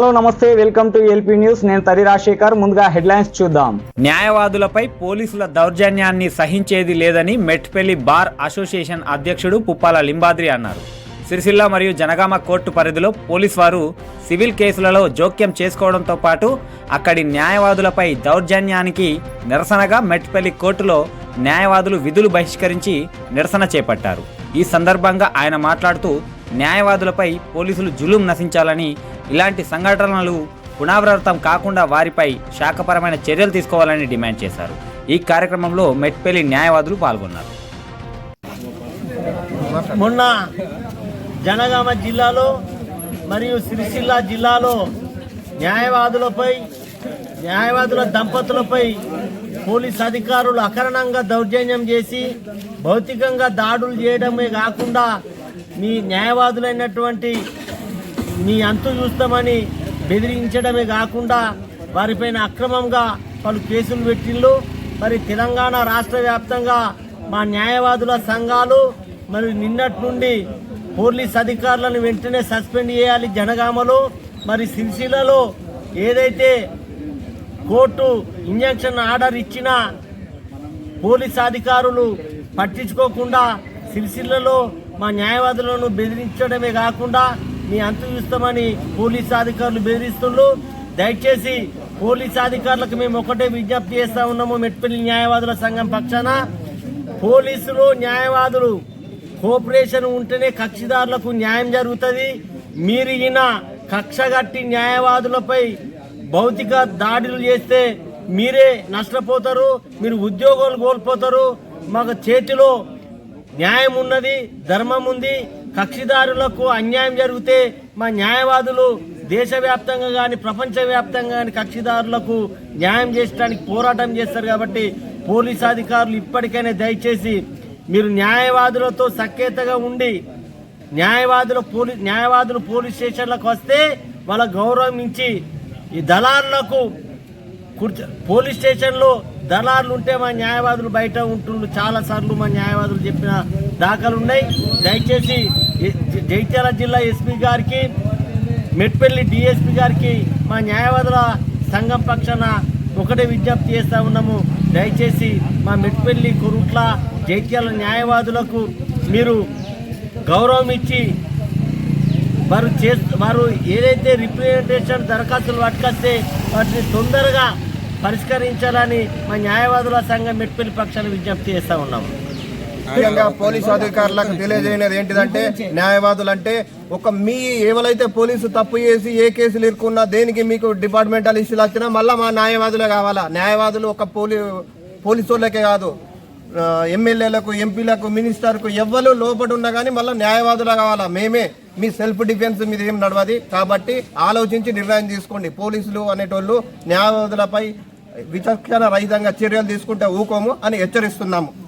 Hello నమస్తే welcome to LP news. నేను తరి రాజశేఖర్. ముందుగా హెడ్లైన్స్ చూద్దాం. న్యాయవాదులపై పోలీసుల దౌర్జన్యాన్ని సహించేది లేదని మెట్పల్లి బార్ అసోసియేషన్ అధ్యక్షుడు పుప్పాల లింబాద్రి అన్నారు. సిరిసిల్ల మరియు జనగామ కోర్టు పరిధిలో పోలీస్ వారు సివిల్ కేసులలో జోక్యం చేసుకోవడంతో పాటు అక్కడి న్యాయవాదులపై దౌర్జన్యానికి నిరసనగా మెట్పల్లి కోర్టులో న్యాయవాదులు విధులు బహిష్కరించి నిరసన చేపట్టారు. ఈ సందర్భంగా ఆయన మాట్లాడుతూ న్యాయవాదులపై పోలీసులు జులుం నశించాలని ఇలాంటి సంఘటనలు పునరావృతం కాకుండా వారిపై శాఖపరమైన చర్యలు తీసుకోవాలని డిమాండ్ చేశారు. ఈ కార్యక్రమంలో మెట్పల్లి న్యాయవాదులు పాల్గొన్నారు. మొన్న జనగామ జిల్లాలో మరియు సిరిసిల్ల జిల్లాలో న్యాయవాదులపై న్యాయవాదుల దంపతులపై పోలీస్ అధికారులు అకారణంగా దౌర్జన్యం చేసి భౌతికంగా దాడులు చేయడమే కాకుండా మీ న్యాయవాదులైనటువంటి మీ అంతు చూస్తామని బెదిరించడమే కాకుండా వారిపైన అక్రమంగా పలు కేసులు పెట్టిళ్ళు. మరి తెలంగాణ రాష్ట్ర వ్యాప్తంగా మా న్యాయవాదుల సంఘాలు మరి నిన్నటి నుండి పోలీస్ అధికారులను వెంటనే సస్పెండ్ చేయాలి జనగామలో. మరి సిరిసిల్లలో ఏదైతే కోర్టు ఇంజక్షన్ ఆర్డర్ ఇచ్చినా పోలీస్ అధికారులు పట్టించుకోకుండా సిరిసిల్లలో మా న్యాయవాదులను బెదిరించడమే కాకుండా మీ అంతు చూస్తామని పోలీస్ అధికారులు బెదిరిస్తుండ్రు. దయచేసి పోలీస్ అధికారులకు మేము ఒకటే విజ్ఞప్తి చేస్తా ఉన్నాము మెట్పల్లి న్యాయవాదుల సంఘం పక్షాన. పోలీసులు న్యాయవాదులు కోఆపరేషన్ ఉంటేనే కక్షిదారులకు న్యాయం జరుగుతుంది. మీరు ఈయన కక్షగట్టి న్యాయవాదులపై భౌతిక దాడులు చేస్తే మీరే నష్టపోతారు మీరు ఉద్యోగాలు కోల్పోతారు. మాకు చేతిలో న్యాయం ఉన్నది ధర్మం ఉంది. కక్షిదారులకు అన్యాయం జరిగితే మా న్యాయవాదులు దేశవ్యాప్తంగా కానీ ప్రపంచవ్యాప్తంగా కానీ కక్షిదారులకు న్యాయం చేయడానికి పోరాటం చేస్తారు కాబట్టి పోలీస్ అధికారులు ఇప్పటికైనా దయచేసి మీరు న్యాయవాదులతో సఖ్యతగా ఉండి న్యాయవాదుల పోలీ న్యాయవాదులు పోలీస్ స్టేషన్లకు వస్తే వాళ్ళ గౌరవం ఇచ్చి ఈ దళారులకు కూర్చో. పోలీస్ స్టేషన్లో దళారులు ఉంటే మా న్యాయవాదులు బయట ఉంటుండ్రు చాలా సార్లు మా న్యాయవాదులు చెప్పిన దాఖలు ఉన్నాయి దయచేసి జైత్యాల జిల్లా ఎస్పీ గారికి మెట్పల్లి డిఎస్పీ గారికి మా న్యాయవాదుల సంఘం పక్షాన ఒకటే విజ్ఞప్తి చేస్తూ ఉన్నాము. దయచేసి మా మెట్పల్లి కొరుట్ల జైత్యాల న్యాయవాదులకు మీరు గౌరవం ఇచ్చి వారు చే వారు ఏదైతే రిప్రజెంటేషన్ దరఖాస్తులు పట్టుకొస్తే వాటిని తొందరగా పరిష్కరించాలని మా న్యాయవాదుల సంఘం మెట్పల్లి పక్షాన్ని విజ్ఞప్తి చేస్తా ఉన్నాము ముఖ్యంగా పోలీసు అధికారులకు తెలియజేయనది ఏంటిదంటే న్యాయవాదులు అంటే ఒక మీ ఏవలైతే పోలీసు తప్పు చేసి ఏ కేసులు ఇరుకున్నా దేనికి మీకు డిపార్ట్మెంటల్ ఇష్యూలు వచ్చినా మళ్ళీ మా న్యాయవాదులే కావాలా? న్యాయవాదులు ఒక పోలీ పోలీసు వాళ్ళకే కాదు ఎమ్మెల్యేలకు ఎంపీలకు మినిస్టర్కు ఎవ్వరు లోపడి ఉన్నా కానీ మళ్ళీ న్యాయవాదులు కావాలా? మేమే మీ సెల్ఫ్ డిఫెన్స్ మీద ఏం నడవది? కాబట్టి ఆలోచించి నిర్ణయం తీసుకోండి. పోలీసులు అనేటోళ్ళు న్యాయవాదులపై విచక్షణ రహితంగా చర్యలు తీసుకుంటే ఊకోము అని హెచ్చరిస్తున్నాము.